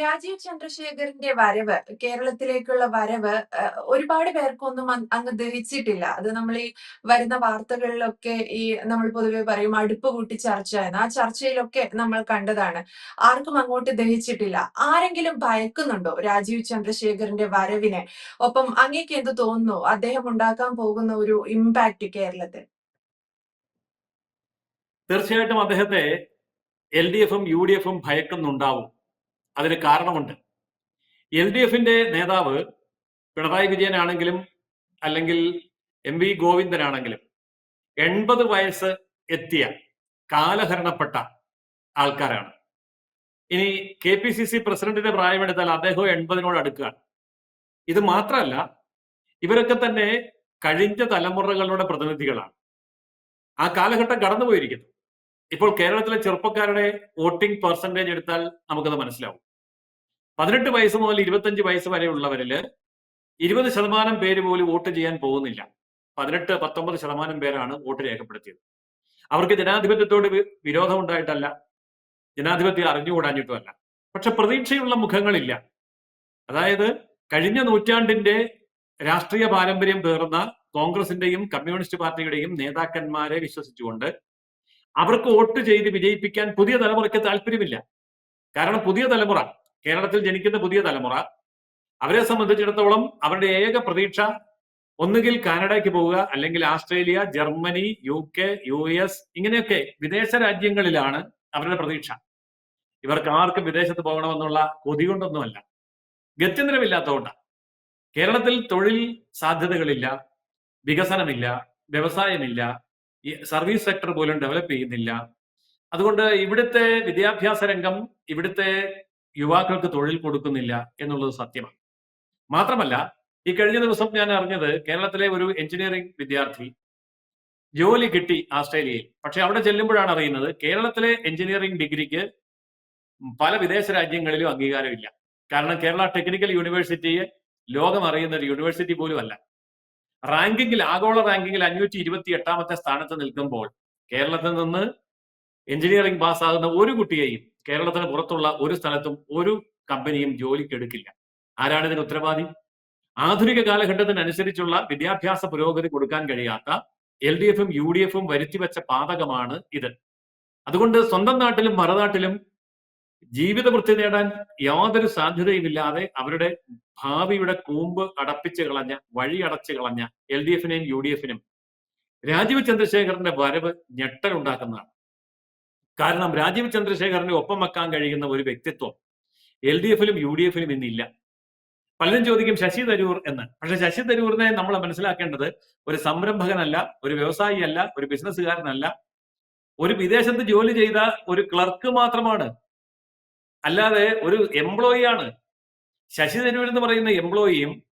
രാജീവ് ചന്ദ്രശേഖറിന്റെ വരവ് കേരളത്തിലേക്കുള്ള വരവ് ഒരുപാട് പേർക്കൊന്നും അങ് അങ്ങ് ദഹിച്ചിട്ടില്ല. അത് നമ്മൾ ഈ വരുന്ന വാർത്തകളിലൊക്കെ ഈ നമ്മൾ പൊതുവെ പറയും അടുപ്പ് കൂട്ടി ചർച്ച എന്ന്. ആ ചർച്ചയിലൊക്കെ നമ്മൾ കണ്ടതാണ്. ആർക്കും അങ്ങോട്ട് ദഹിച്ചിട്ടില്ല. ആരെങ്കിലും ഭയക്കുന്നുണ്ടോ രാജീവ് ചന്ദ്രശേഖറിന്റെ വരവിനെ? ഒപ്പം അങ്ങേക്ക് എന്ത് തോന്നുന്നു? അദ്ദേഹം ഉണ്ടാക്കാൻ പോകുന്ന ഒരു ഇമ്പാക്ട് കേരളത്തിൽ? തീർച്ചയായിട്ടും അദ്ദേഹത്തെ എൽ ഡി എഫും യു ഡി എഫും ഭയക്കുന്നുണ്ടാവും. അതിന് കാരണമുണ്ട്. എൽ ഡി എഫിന്റെ നേതാവ് പിണറായി വിജയനാണെങ്കിലും അല്ലെങ്കിൽ എം വി ഗോവിന്ദനാണെങ്കിലും 80 വയസ്സ് എത്തിയ കാലഹരണപ്പെട്ട ആൾക്കാരാണ്. ഇനി കെ പി സി സി പ്രസിഡന്റിന്റെ പ്രായമെടുത്താൽ അദ്ദേഹവും 80നോട് അടുക്കുകയാണ്. ഇത് മാത്രമല്ല ഇവരൊക്കെ തന്നെ കഴിഞ്ഞ തലമുറകളുടെ പ്രതിനിധികളാണ്. ആ കാലഘട്ടം കടന്നുപോയിരിക്കുന്നു. ഇപ്പോൾ കേരളത്തിലെ ചെറുപ്പക്കാരുടെ വോട്ടിംഗ് പെർസെന്റേജ് എടുത്താൽ നമുക്കത് മനസ്സിലാവും. 18 വയസ്സ് മുതൽ 25 വയസ്സ് വരെ ഉള്ളവരിൽ ഇരുപത് ശതമാനം പേര് പോലും വോട്ട് ചെയ്യാൻ പോകുന്നില്ല. 18, 19 ശതമാനം പേരാണ് വോട്ട് രേഖപ്പെടുത്തിയത്. അവർക്ക് ജനാധിപത്യത്തോട് വിരോധം ഉണ്ടായിട്ടല്ല. ജനാധിപത്യം അറിഞ്ഞുകൂടാഞ്ഞിട്ടുമല്ല. പക്ഷെ പ്രതീക്ഷയുള്ള മുഖങ്ങളില്ല. അതായത് കഴിഞ്ഞ നൂറ്റാണ്ടിന്റെ രാഷ്ട്രീയ പാരമ്പര്യം പേറുന്ന കോൺഗ്രസിന്റെയും കമ്മ്യൂണിസ്റ്റ് പാർട്ടിയുടെയും നേതാക്കന്മാരെ വിശ്വസിച്ചുകൊണ്ട് അവർക്ക് വോട്ട് ചെയ്ത് വിജയിപ്പിക്കാൻ പുതിയ തലമുറയ്ക്ക് താല്പര്യമില്ല. കാരണം പുതിയ തലമുറ കേരളത്തിൽ ജനിക്കുന്ന പുതിയ തലമുറ അവരെ സംബന്ധിച്ചിടത്തോളം അവരുടെ ഏക പ്രതീക്ഷ ഒന്നുകിൽ കാനഡയ്ക്ക് പോവുക അല്ലെങ്കിൽ Australia, Germany, U K U S ഇങ്ങനെയൊക്കെ വിദേശ രാജ്യങ്ങളിലാണ് അവരുടെ പ്രതീക്ഷ. ഇവർക്ക് ആർക്കും വിദേശത്ത് പോകണമെന്നുള്ള കൊതി കൊണ്ടൊന്നുമല്ല. ഗത്യന്തരമില്ലാത്തതുകൊണ്ടാണ്. കേരളത്തിൽ തൊഴിൽ സാധ്യതകളില്ല, വികസനമില്ല, വ്യവസായമില്ല, സർവീസ് സെക്ടർ പോലും ഡെവലപ്പ് ചെയ്യുന്നില്ല. അതുകൊണ്ട് ഇവിടുത്തെ വിദ്യാഭ്യാസ രംഗം ഇവിടുത്തെ യുവാക്കൾക്ക് തൊഴിൽ കൊടുക്കുന്നില്ല എന്നുള്ളത് സത്യമാണ്. മാത്രമല്ല ഈ കഴിഞ്ഞ ദിവസം ഞാൻ അറിഞ്ഞത് കേരളത്തിലെ ഒരു എഞ്ചിനീയറിംഗ് വിദ്യാർത്ഥി ജോലി കിട്ടി ആസ്ട്രേലിയയിൽ. പക്ഷെ അവിടെ ചെല്ലുമ്പോഴാണ് അറിയുന്നത് കേരളത്തിലെ എഞ്ചിനീയറിംഗ് ഡിഗ്രിക്ക് പല വിദേശ രാജ്യങ്ങളിലും അംഗീകാരമില്ല. കാരണം കേരള ടെക്നിക്കൽ യൂണിവേഴ്സിറ്റിയെ ലോകം അറിയുന്ന ഒരു യൂണിവേഴ്സിറ്റി പോലും അല്ല. റാങ്കിങ്ങിൽ ആഗോള റാങ്കിങ്ങിൽ 528ാമത്തെ സ്ഥാനത്ത് നിൽക്കുമ്പോൾ കേരളത്തിൽ നിന്ന് എഞ്ചിനീയറിംഗ് പാസ്സാകുന്ന ഒരു കുട്ടിയെയും കേരളത്തിന് പുറത്തുള്ള ഒരു സ്ഥലത്തും ഒരു കമ്പനിയും ജോലിക്ക് എടുക്കില്ല. ആരാണ് ഇതിന് ഉത്തരവാദി? ആധുനിക കാലഘട്ടത്തിനനുസരിച്ചുള്ള വിദ്യാഭ്യാസ പുരോഗതി കൊടുക്കാൻ കഴിയാത്ത എൽ ഡി എഫും യു ഡി എഫും വരുത്തിവെച്ച പാതകമാണ് ഇത്. അതുകൊണ്ട് സ്വന്തം നാട്ടിലും മറുനാട്ടിലും ജീവിത വൃത്തി നേടാൻ യാതൊരു സാധ്യതയുമില്ലാതെ അവരുടെ ഭാവിയുടെ കൂമ്പ് അടപ്പിച്ച് കളഞ്ഞ വഴി അടച്ചു കളഞ്ഞ എൽ ഡി എഫിനെയും യു ഡി എഫിനും രാജീവ് ചന്ദ്രശേഖറിന്റെ വരവ് ഞെട്ടലുണ്ടാക്കുന്നതാണ്. കാരണം രാജീവ് ചന്ദ്രശേഖറിനെ ഒപ്പം വെക്കാൻ കഴിയുന്ന ഒരു വ്യക്തിത്വം എൽ ഡി എഫിലും യു ഡി എഫിലും ഇന്നില്ല. പലരും ചോദിക്കും ശശി തരൂർ എന്ന്. പക്ഷെ ശശി തരൂറിനെ നമ്മൾ മനസ്സിലാക്കേണ്ടത് ഒരു സംരംഭകനല്ല, ഒരു വ്യവസായിയല്ല, ഒരു ബിസിനസ്സുകാരനല്ല, ഒരു വിദേശത്ത് ജോലി ചെയ്ത ഒരു ക്ലർക്ക് മാത്രമാണ്. അല്ലാതെ ഒരു എംപ്ലോയി ആണ്. ശശി തരൂർ എന്ന് പറയുന്ന എംപ്ലോയിയും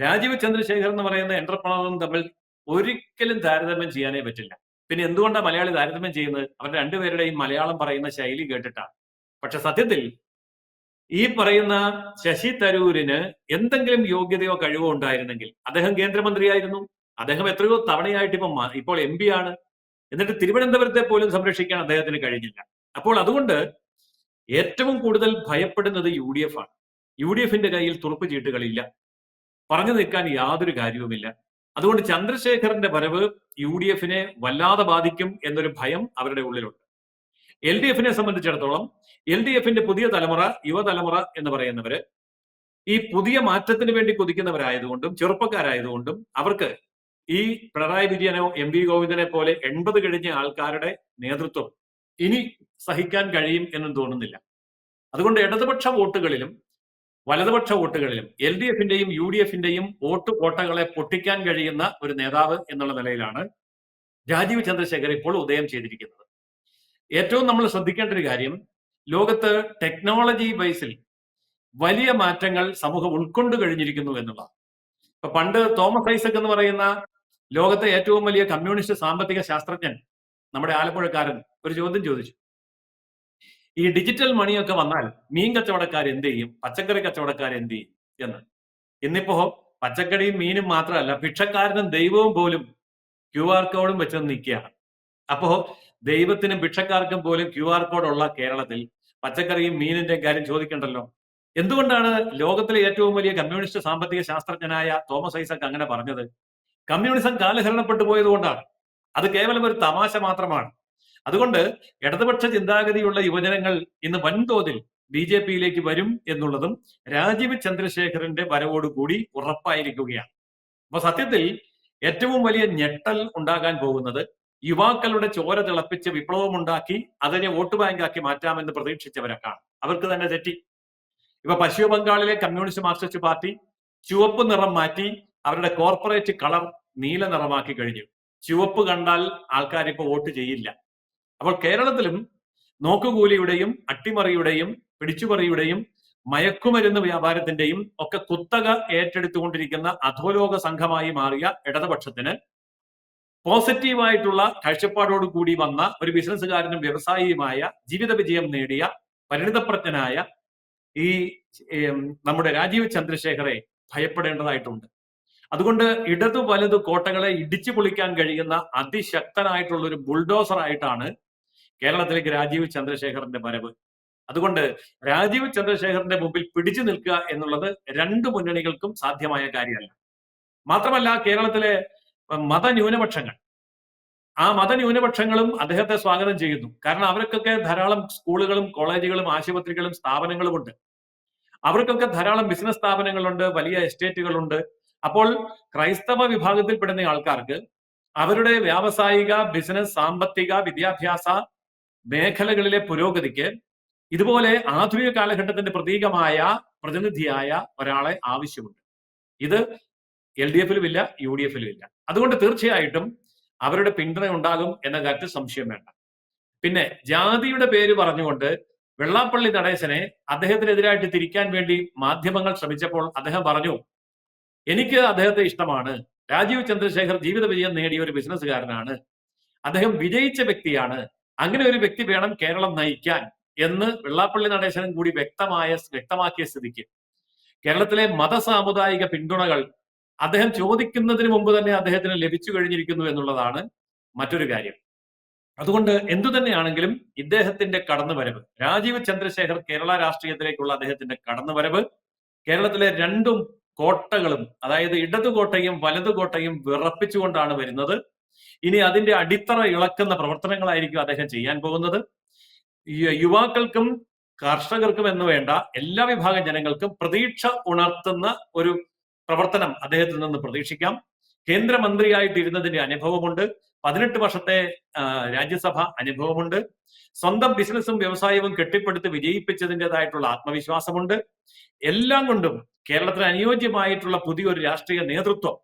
രാജീവ് ചന്ദ്രശേഖർ എന്ന് പറയുന്ന എന്റർപ്രണറും തമ്മിൽ ഒരിക്കലും താരതമ്യം ചെയ്യാനേ പറ്റില്ല. പിന്നെ എന്തുകൊണ്ടാണ് മലയാളി താരതമ്യം ചെയ്യുന്നത്? അവർ രണ്ടുപേരുടെയും മലയാളം പറയുന്ന ശൈലി കേട്ടിട്ടാണ്. പക്ഷെ സത്യത്തിൽ ഈ പറയുന്ന ശശി തരൂരിന് എന്തെങ്കിലും യോഗ്യതയോ കഴിവോ ഉണ്ടായിരുന്നെങ്കിൽ അദ്ദേഹം കേന്ദ്രമന്ത്രിയായിരുന്നു. അദ്ദേഹം എത്രയോ തവണയായിട്ട് ഇപ്പം ഇപ്പോൾ എം പി ആണ്. എന്നിട്ട് തിരുവനന്തപുരത്തെ പോലും സംരക്ഷിക്കാൻ അദ്ദേഹത്തിന് കഴിഞ്ഞില്ല. അപ്പോൾ അതുകൊണ്ട് ഏറ്റവും കൂടുതൽ ഭയപ്പെടുന്നത് യു ഡി എഫ് ആണ്. യു ഡി എഫിന്റെ കയ്യിൽ തുറപ്പ് ചീട്ടുകളില്ല. പറഞ്ഞു നിൽക്കാൻ യാതൊരു കാര്യവുമില്ല. അതുകൊണ്ട് ചന്ദ്രശേഖറിന്റെ വരവ് യു ഡി എഫിനെ വല്ലാതെ ബാധിക്കും എന്നൊരു ഭയം അവരുടെ ഉള്ളിലുണ്ട്. എൽ ഡി എഫിനെ സംബന്ധിച്ചിടത്തോളം എൽ ഡി എഫിന്റെ പുതിയ തലമുറ, യുവതലമുറ എന്ന് പറയുന്നവര് ഈ പുതിയ മാറ്റത്തിന് വേണ്ടി കൊതിക്കുന്നവരായതുകൊണ്ടും ചെറുപ്പക്കാരായതുകൊണ്ടും അവർക്ക് ഈ പിണറായി വിജയനോ എം വി ഗോവിന്ദനെ പോലെ 80 കഴിഞ്ഞ ആൾക്കാരുടെ നേതൃത്വം ഇനി സഹിക്കാൻ കഴിയും എന്നും തോന്നുന്നില്ല. അതുകൊണ്ട് ഇടതുപക്ഷ വോട്ടുകളിലും വലതുപക്ഷ വോട്ടുകളിലും എൽ ഡി എഫിന്റെയും യു ഡി എഫിന്റെയും വോട്ട് കോട്ടകളെ പൊട്ടിക്കാൻ കഴിയുന്ന ഒരു നേതാവ് എന്നുള്ള നിലയിലാണ് രാജീവ് ചന്ദ്രശേഖർ ഇപ്പോൾ ഉദയം ചെയ്തിരിക്കുന്നത്. ഏറ്റവും നമ്മൾ ശ്രദ്ധിക്കേണ്ട ഒരു കാര്യം ലോകത്ത് ടെക്നോളജി ബേസിൽ വലിയ മാറ്റങ്ങൾ സമൂഹം ഉൾക്കൊണ്ട് കഴിഞ്ഞിരിക്കുന്നു എന്നുള്ളതാണ്. ഇപ്പൊ പണ്ട് തോമസ് ഐസക് എന്ന് പറയുന്ന ലോകത്തെ ഏറ്റവും വലിയ കമ്മ്യൂണിസ്റ്റ് സാമ്പത്തിക ശാസ്ത്രജ്ഞൻ നമ്മുടെ ആലപ്പുഴക്കാരൻ ഒരു ചോദ്യം ചോദിച്ചു. ഈ ഡിജിറ്റൽ മണിയൊക്കെ വന്നാൽ മീൻ കച്ചവടക്കാർ എന്ത് ചെയ്യും? പച്ചക്കറി കച്ചവടക്കാർ എന്ത് ചെയ്യും? എന്ന്. ഇന്നിപ്പോ പച്ചക്കറിയും മീനും മാത്രമല്ല ഭിക്ഷക്കാരനും ദൈവവും പോലും ക്യു ആർ കോഡും വെച്ച് നിൽക്കുകയാണ്. അപ്പോ ദൈവത്തിനും ഭിക്ഷക്കാർക്കും പോലും ക്യു ആർ കോഡ് ഉള്ള കേരളത്തിൽ പച്ചക്കറിയും മീനിന്റെ കാര്യം ചോദിക്കണ്ടല്ലോ. എന്തുകൊണ്ടാണ് ലോകത്തിലെ ഏറ്റവും വലിയ കമ്മ്യൂണിസ്റ്റ് സാമ്പത്തിക ശാസ്ത്രജ്ഞനായ തോമസ് ഐസക് അങ്ങനെ പറഞ്ഞത് കമ്മ്യൂണിസം കാലഹരണപ്പെട്ടു പോയതുകൊണ്ടാണ് അത് കേവലം ഒരു തമാശ മാത്രമാണ് അതുകൊണ്ട് ഇടതുപക്ഷ ചിന്താഗതിയുള്ള യുവജനങ്ങൾ ഇന്ന് വൻതോതിൽ ബി ജെ പിയിലേക്ക് വരും എന്നുള്ളതും രാജീവ് ചന്ദ്രശേഖരന്റെ വരവോടുകൂടി ഉറപ്പായിരിക്കുകയാണ്. അപ്പൊ സത്യത്തിൽ ഏറ്റവും വലിയ ഞെട്ടൽ ഉണ്ടാകാൻ പോകുന്നത് യുവാക്കളുടെ ചോര തിളപ്പിച്ച് വിപ്ലവമുണ്ടാക്കി അതിനെ വോട്ട് ബാങ്കാക്കി മാറ്റാമെന്ന് പ്രതീക്ഷിച്ചവരൊക്കെയാണ് അവർക്ക് തന്നെ തെറ്റി. ഇപ്പൊ പശ്ചിമ ബംഗാളിലെ കമ്മ്യൂണിസ്റ്റ് മാർക്സിസ്റ്റ് പാർട്ടി ചുവപ്പ് നിറം മാറ്റി അവരുടെ കോർപ്പറേറ്റ് കളർ നീല നിറമാക്കി കഴിഞ്ഞു. ചുവപ്പ് കണ്ടാൽ ആൾക്കാർ ഇപ്പോൾ വോട്ട് ചെയ്യില്ല. അപ്പോൾ കേരളത്തിലും നോക്കുകൂലിയുടെയും അട്ടിമറിയുടെയും പിടിച്ചുപറിയുടെയും മയക്കുമരുന്ന് വ്യാപാരത്തിന്റെയും ഒക്കെ കുത്തക ഏറ്റെടുത്തുകൊണ്ടിരിക്കുന്ന അധോലോക സംഘമായി മാറിയ ഇടതുപക്ഷത്തിന് പോസിറ്റീവായിട്ടുള്ള കാഴ്ചപ്പാടോട് കൂടി വന്ന ഒരു ബിസിനസ്സുകാരനും വ്യവസായിയുമായ ജീവിത വിജയം നേടിയ പരിണിതപ്രജ്ഞനായ ഈ നമ്മുടെ രാജീവ് ചന്ദ്രശേഖരെ ഭയപ്പെടേണ്ടതായിട്ടുണ്ട്. അതുകൊണ്ട് ഇടതു വലതു കോട്ടകളെ ഇടിച്ചു പൊളിക്കാൻ കഴിയുന്ന അതിശക്തനായിട്ടുള്ള ഒരു ബുൾഡോസർ ആയിട്ടാണ് കേരളത്തിലേക്ക് രാജീവ് ചന്ദ്രശേഖറിന്റെ വരവ്. അതുകൊണ്ട് രാജീവ് ചന്ദ്രശേഖറിന്റെ മുമ്പിൽ പിടിച്ചു നിൽക്കുക എന്നുള്ളത് രണ്ട് മുന്നണികൾക്കും സാധ്യമായ കാര്യമല്ല. മാത്രമല്ല കേരളത്തിലെ മതന്യൂനപക്ഷങ്ങൾ. ആ മതന്യൂനപക്ഷങ്ങളും അദ്ദേഹത്തെ സ്വാഗതം ചെയ്യുന്നു. കാരണം അവർക്കൊക്കെ ധാരാളം സ്കൂളുകളും കോളേജുകളും ആശുപത്രികളും സ്ഥാപനങ്ങളും ഉണ്ട് അവർക്കൊക്കെ ധാരാളം ബിസിനസ് സ്ഥാപനങ്ങളുണ്ട് വലിയ എസ്റ്റേറ്റുകളുണ്ട്. അപ്പോൾ ക്രൈസ്തവ വിഭാഗത്തിൽപ്പെടുന്ന ആൾക്കാർക്ക് അവരുടെ വ്യാവസായിക ബിസിനസ് സാമ്പത്തിക വിദ്യാഭ്യാസ മേഖലകളിലെ പുരോഗതിക്ക് ഇതുപോലെ ആധുനിക കാലഘട്ടത്തിന്റെ പ്രതീകമായ പ്രതിനിധിയായ ഒരാളെ ആവശ്യമുണ്ട്. ഇത് എൽ ഡി എഫിലും ഇല്ല യു ഡി എഫിലും ഇല്ല അതുകൊണ്ട് തീർച്ചയായിട്ടും അവരുടെ പിന്തുണ ഉണ്ടാകും എന്ന കാര്യത്തിൽ സംശയം വേണ്ട. പിന്നെ ജാതിയുടെ പേര് പറഞ്ഞുകൊണ്ട് വെള്ളാപ്പള്ളി നടേശനെ അദ്ദേഹത്തിനെതിരായിട്ട് തിരിക്കാൻ വേണ്ടി മാധ്യമങ്ങൾ ശ്രമിച്ചപ്പോൾ അദ്ദേഹം പറഞ്ഞു എനിക്ക് അദ്ദേഹത്തെ ഇഷ്ടമാണ്. രാജീവ് ചന്ദ്രശേഖർ ജീവിത വിജയം നേടിയ ഒരു ബിസിനസ്സുകാരനാണ്. അദ്ദേഹം വിജയിച്ച വ്യക്തിയാണ്. അങ്ങനെ ഒരു വ്യക്തി വേണം കേരളം നയിക്കാൻ എന്ന് വെള്ളാപ്പള്ളി നടേശനും കൂടി വ്യക്തമായ വ്യക്തമാക്കിയ സ്ഥിതിക്ക്. കേരളത്തിലെ മതസാമുദായിക പിന്തുണകൾ അദ്ദേഹം ചോദിക്കുന്നതിന് മുമ്പ് തന്നെ അദ്ദേഹത്തിന് ലഭിച്ചു കഴിഞ്ഞിരിക്കുന്നു എന്നുള്ളതാണ് മറ്റൊരു കാര്യം. അതുകൊണ്ട് എന്തു തന്നെയാണെങ്കിലും ഇദ്ദേഹത്തിന്റെ കടന്നുവരവ് രാജീവ് ചന്ദ്രശേഖർ കേരള രാഷ്ട്രീയത്തിലേക്കുള്ള അദ്ദേഹത്തിന്റെ കടന്നുവരവ് കേരളത്തിലെ രണ്ടും കോട്ടകളും അതായത് ഇടതു കോട്ടയും വലതു കോട്ടയും വിറപ്പിച്ചുകൊണ്ടാണ് വരുന്നത്. ഇനി അതിന്റെ അടിത്തറ ഇളക്കുന്ന പ്രവർത്തനങ്ങളായിരിക്കും അദ്ദേഹം ചെയ്യാൻ പോകുന്നത്. യുവാക്കൾക്കും കർഷകർക്കും എന്ന് വേണ്ട എല്ലാ വിഭാഗം ജനങ്ങൾക്കും പ്രതീക്ഷ ഉണർത്തുന്ന ഒരു പ്രവർത്തനം അദ്ദേഹത്തിൽ നിന്ന് പ്രതീക്ഷിക്കാം. കേന്ദ്രമന്ത്രിയായിട്ടിരുന്നതിന്റെ അനുഭവമുണ്ട്. പതിനെട്ട് വർഷത്തെ രാജ്യസഭ അനുഭവമുണ്ട്. സ്വന്തം ബിസിനസ്സും വ്യവസായവും കെട്ടിപ്പടുത്ത് വിജയിപ്പിച്ചതിന്റെതായിട്ടുള്ള ആത്മവിശ്വാസമുണ്ട്. എല്ലാം കൊണ്ടും കേരളത്തിന് അനുയോജ്യമായിട്ടുള്ള പുതിയൊരു രാഷ്ട്രീയ നേതൃത്വം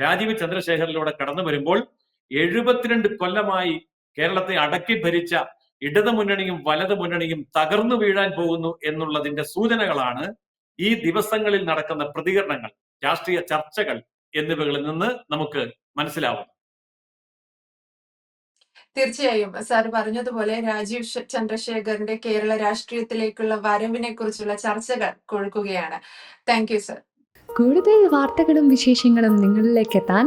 രാജീവ് ചന്ദ്രശേഖറിലൂടെ കടന്നു വരുമ്പോൾ എഴുപത്തിരണ്ട് കൊല്ലമായി കേരളത്തെ അടക്കി ഭരിച്ച ഇടത് മുന്നണിയും വലത് മുന്നണിയും തകർന്നു വീഴാൻ പോകുന്നു എന്നുള്ളതിന്റെ സൂചനകളാണ് ഈ ദിവസങ്ങളിൽ നടക്കുന്ന പ്രതികരണങ്ങൾ രാഷ്ട്രീയ ചർച്ചകൾ എന്നിവകളിൽ നിന്ന് നമുക്ക് മനസ്സിലാവും തീർച്ചയായും. സാർ പറഞ്ഞതുപോലെ രാജീവ് ചന്ദ്രശേഖറിന്റെ കേരള രാഷ്ട്രീയത്തിലേക്കുള്ള വരവിനെ കുറിച്ചുള്ള ചർച്ചകൾ കൊഴുക്കുകയാണ്. Thank you sir. കൂടുതൽ വാർത്തകളും വിശേഷങ്ങളും നിങ്ങളിലേക്ക് എത്താൻ